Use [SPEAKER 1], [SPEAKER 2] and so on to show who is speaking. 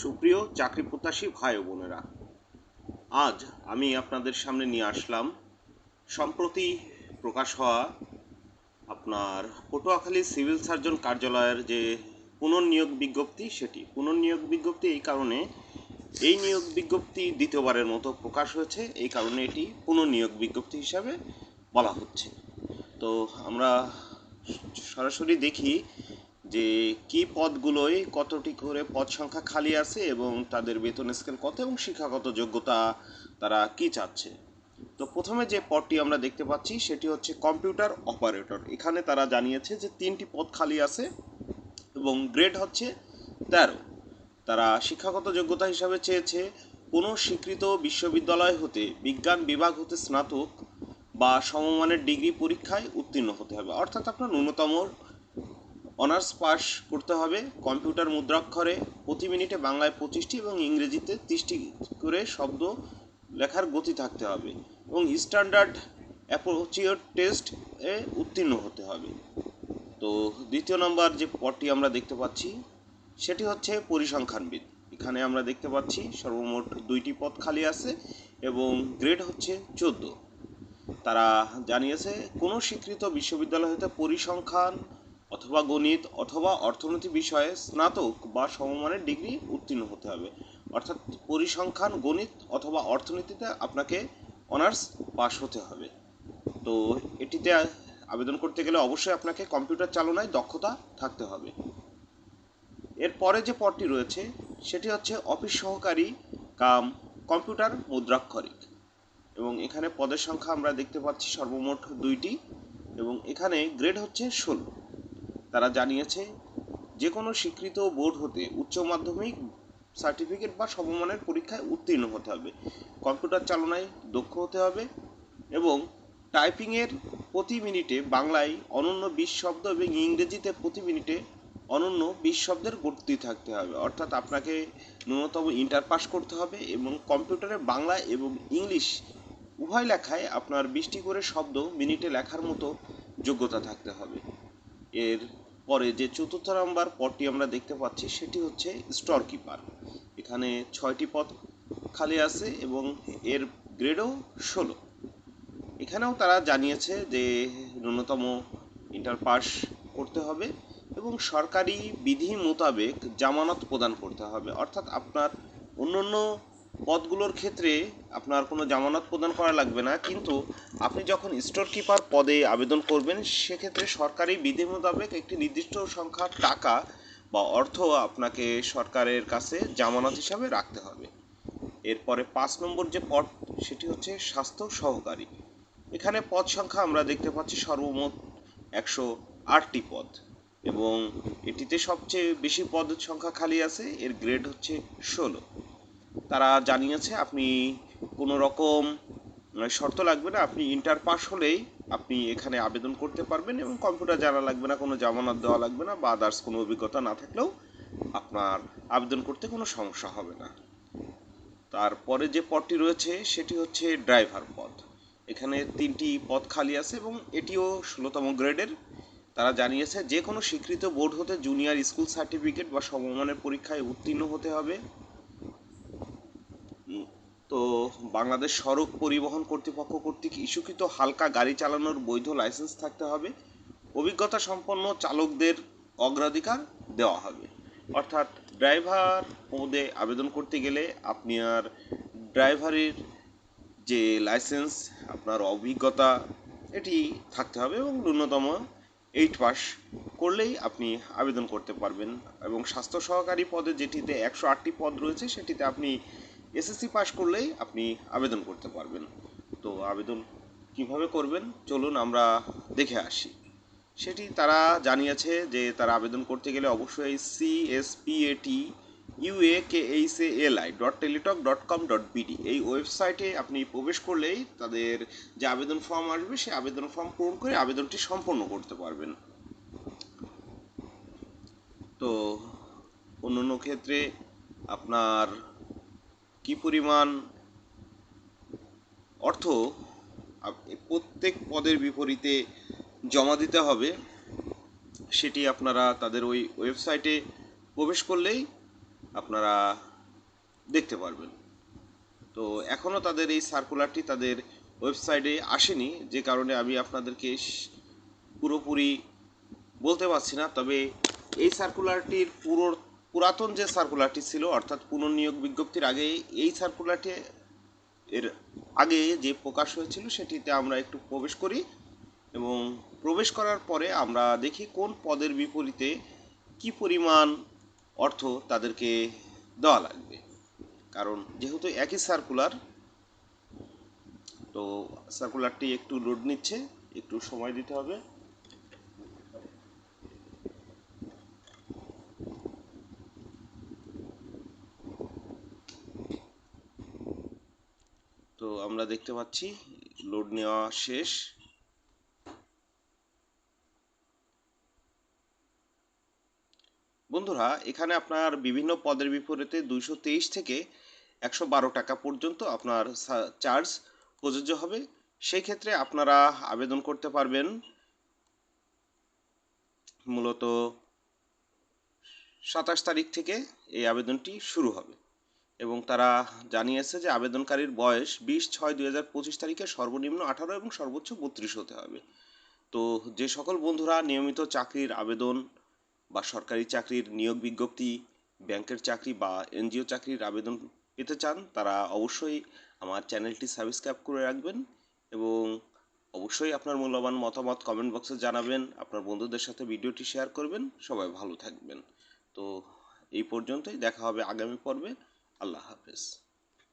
[SPEAKER 1] সুপ্রিয় চাকরি প্রত্যাশী ভাই বোনেরা, আজ আমি আপনাদের সামনে নিয়ে আসলাম সম্প্রতি প্রকাশ হওয়া আপনার পটুয়াখালী সিভিল সার্জন কার্যালয়ের যে পুনর্নিয়োগ বিজ্ঞপ্তি সেটি। পুনর্নিয়োগ বিজ্ঞপ্তি এই কারণে, এই নিয়োগ বিজ্ঞপ্তি দ্বিতীয়বারের মতো প্রকাশ হয়েছে, এই কারণে এটি পুনর্নিয়োগ বিজ্ঞপ্তি হিসাবে বলা হচ্ছে। তো আমরা সরাসরি দেখি যে কি পদগুলোয় কতটি করে পদ সংখ্যা খালি আছে এবং তাদের বেতন স্কেল কত এবং শিক্ষাগত যোগ্যতা তারা কি চাচ্ছে? তো প্রথমে যে পদটি আমরা দেখতে পাচ্ছি সেটি হচ্ছে কম্পিউটার অপারেটর। এখানে তারা জানিয়েছে যে তিনটি পদ খালি আছে এবং গ্রেড হচ্ছে তেরো। তারা শিক্ষাগত যোগ্যতা হিসাবে চেয়েছে কোনো স্বীকৃত বিশ্ববিদ্যালয় হতে, বিজ্ঞান বিভাগ হতে স্নাতক বা সমমানের ডিগ্রি পরীক্ষায় উত্তীর্ণ হতে হবে। অর্থাৎ আপনার ন্যূনতম অনার্স পাস করতে হবে কম্পিউটার মুদ্রাক্ষরে। প্রতি মিনিটে বাংলায় পঁচিশটি এবং ইংরেজিতে তিরিশটি করে শব্দ লেখার গতি থাকতে হবে এবং স্ট্যান্ডার্ড অ্যাপ্রোচিওর টেস্ট এ উত্তীর্ণ হতে হবে। তো দ্বিতীয় নম্বর যে পদটি আমরা দেখতে পাচ্ছি, সেটি হচ্ছে পরিসংখ্যানবিদ। এখানে আমরা দেখতে পাচ্ছি সর্বমোট দুইটি পদ খালি আছে এবং গ্রেড হচ্ছে চোদ্দ। তারা জানিয়েছে, কোনো স্বীকৃত বিশ্ববিদ্যালয় হতে পরিসংখ্যান অথবা গণিত অথবা অর্থনীতি বিষয়ে স্নাতক বা সমমানের ডিগ্রি উত্তীর্ণ হতে হবে। অর্থাৎ পরিসংখ্যান, গণিত অথবা অর্থনীতিতে আপনাকে অনার্স পাস হতে হবে। তো এটিতে আবেদন করতে গেলে অবশ্যই আপনাকে কম্পিউটার চালনায় দক্ষতা থাকতে হবে। এরপরে যে পদটি রয়েছে, সেটি হচ্ছে অফিস সহকারী কাম কম্পিউটার মুদ্রাক্ষরিক। এবং এখানে পদের সংখ্যা আমরা দেখতে পাচ্ছি সর্বমোট দুইটি এবং এখানে গ্রেড হচ্ছে ষোলো। তারা জানিয়েছে যে কোনো স্বীকৃত বোর্ড হতে উচ্চ মাধ্যমিক সার্টিফিকেট বা সমমানের পরীক্ষায় উত্তীর্ণ হতে হবে। কম্পিউটার চালনায় দক্ষ হতে হবে এবং টাইপিংয়ের প্রতি মিনিটে বাংলায় অনন্য বিশ শব্দ এবং ইংরেজিতে প্রতি মিনিটে অনন্য বিশ শব্দের গতি থাকতে হবে। অর্থাৎ আপনাকে ন্যূনতম ইন্টার পাস করতে হবে এবং কম্পিউটারে বাংলা এবং ইংলিশ উভয় লেখায় আপনার বিশটি করে শব্দ মিনিটে লেখার মতো যোগ্যতা থাকতে হবে। এর পরে যে চতুর্থ নাম্বার পদটি আমরা দেখতে পাচ্ছি, সেটি হচ্ছে স্টর কিপার এখানে ছয়টি পদ খালি আছে এবং এর গ্রেডও ষোলো। এখানেও তারা জানিয়েছে যে ন্যূনতম ইন্টার পাস করতে হবে এবং সরকারি বিধি মোতাবেক জামানত প্রদান করতে হবে। অর্থাৎ আপনার অন্য অন্য পদগুলোর ক্ষেত্রে আপনার কোনো জামানত প্রদান করা লাগবে না, কিন্তু আপনি যখন স্টোর কিপার পদে আবেদন করবেন, সেক্ষেত্রে সরকারি বিধি মোতাবেক একটি নির্দিষ্ট সংখ্যার টাকা বা অর্থ আপনাকে সরকারের কাছে জামানত হিসাবে রাখতে হবে। এরপরে পাঁচ নম্বর যে পদ, সেটি হচ্ছে স্বাস্থ্য সহকারী। এখানে পদ সংখ্যা আমরা দেখতে পাচ্ছি সর্বমোট একশো আটটি পদ এবং এটিতে সবচেয়ে বেশি পদের সংখ্যা খালি আছে, এর গ্রেড হচ্ছে ষোলো। তারা জানিয়েছে আপনি কোনো রকম শর্ত লাগবে না, আপনি ইন্টার পাস হলেই আপনি এখানে আবেদন করতে পারবেন এবং কম্পিউটার জানা লাগবে না, কোনো জামানত দেওয়া লাগবে না বা আদার্স কোনো অভিজ্ঞতা না থাকলেও আপনার আবেদন করতে কোনো সমস্যা হবে না। তারপরে যে পদটি রয়েছে সেটি হচ্ছে ড্রাইভার পদ। এখানে তিনটি পদ খালি আছে এবং এটিও ষোলোতম গ্রেডের। তারা জানিয়েছে যে কোনো স্বীকৃত বোর্ড হতে জুনিয়র স্কুল সার্টিফিকেট বা সমমানের পরীক্ষায় উত্তীর্ণ হতে হবে। তো বাংলাদেশ সড়ক পরিবহন কর্তৃপক্ষ কর্তৃক ইস্যুকৃত হালকা গাড়ি চালানোর বৈধ লাইসেন্স থাকতে হবে। অভিজ্ঞতা সম্পন্ন চালকদের অগ্রাধিকার দেওয়া হবে। অর্থাৎ ড্রাইভার পদে আবেদন করতে গেলে আপনি আর ড্রাইভারের যে লাইসেন্স, আপনার অভিজ্ঞতা, এটি থাকতে হবে এবং ন্যূনতম এইট পাস করলেই আপনি আবেদন করতে পারবেন এবং স্বাস্থ্য সহকারী পদে যেটিতে একশো আটটি পদ রয়েছে, সেটিতে আপনি এসএসসি পাস করলেই আপনি আবেদন করতে পারবেন। তো আবেদন কীভাবে করবেন? চলুন আমরা দেখে আসি। সেটি তারা জানিয়েছে যে তারা আবেদন করতে গেলে অবশ্যই C S P AT CSPAT UA K H A L I dot Teletalk dot com dot BD এই ওয়েবসাইটে আপনি প্রবেশ করলেই তাদের যে আবেদন ফর্ম আসবে, সেই আবেদন ফর্ম পূরণ করে আবেদনটি সম্পন্ন করতে পারবেন। তো অন্য অন্য ক্ষেত্রে আপনার কি পরিমাণ অর্থ প্রত্যেক পদের বিপরীতে জমা দিতে হবে, সেটি আপনারা তাদের ওই ওয়েবসাইটে প্রবেশ করলেই আপনারা দেখতে পারবেন। তো এখনও তাদের এই সার্কুলারটি তাদের ওয়েবসাইটে আসেনি, যে কারণে আমি আপনাদেরকে পুরোপুরি বলতে পারছি না, তবে এই সার্কুলারটির পুরো পুরাতন যে সার্কুলারটি ছিল, অর্থাৎ পুনর্নিয়োগ বিজ্ঞপ্তির আগে এই সার্কুলারটি এর আগে যে প্রকাশ হয়েছিল, সেটিতে আমরা একটু প্রবেশ করি এবং প্রবেশ করার পরে আমরা দেখি কোন পদের বিপরীতে কি পরিমাণ অর্থ তাদেরকে দেওয়া লাগবে। কারণ যেহেতু একই সার্কুলার তো সার্কুলারটি একটু লোড নিচ্ছে, একটু সময় দিতে হবে। আমরা দেখতে পাচ্ছি লোড নেওয়া শেষ। বন্ধুরা, এখানে আপনার বিভিন্ন পদের বিপরীতে দুইশো তেইশ থেকে একশো বারো টাকা পর্যন্ত আপনার চার্জ প্রযোজ্য হবে। সেই ক্ষেত্রে আপনারা আবেদন করতে পারবেন। মূলত সাতাশ তারিখ থেকে এই আবেদনটি শুরু হবে। এবং তারা জানিয়েছে যে আবেদনকারীর বয়স বিশ ছয় দুই হাজার পঁচিশ তারিখে সর্বনিম্ন আঠারো এবং সর্বোচ্চ বত্রিশ হতে হবে। তো যে সকল বন্ধুরা নিয়মিত চাকরির আবেদন বা সরকারি চাকরির নিয়োগ বিজ্ঞপ্তি, ব্যাংকের চাকরি বা এনজিও চাকরির আবেদন পেতে চান, তারা অবশ্যই আমার চ্যানেলটি সাবস্ক্রাইব করে রাখবেন এবং অবশ্যই আপনার মূল্যবান মতামত কমেন্ট বক্সে জানাবেন, আপনার বন্ধুদের সাথে ভিডিওটি শেয়ার করবেন, সবাই ভালো থাকবেন। তো এই পর্যন্তই, দেখা হবে আগামী পর্বে। আল্লাহ হাফেজ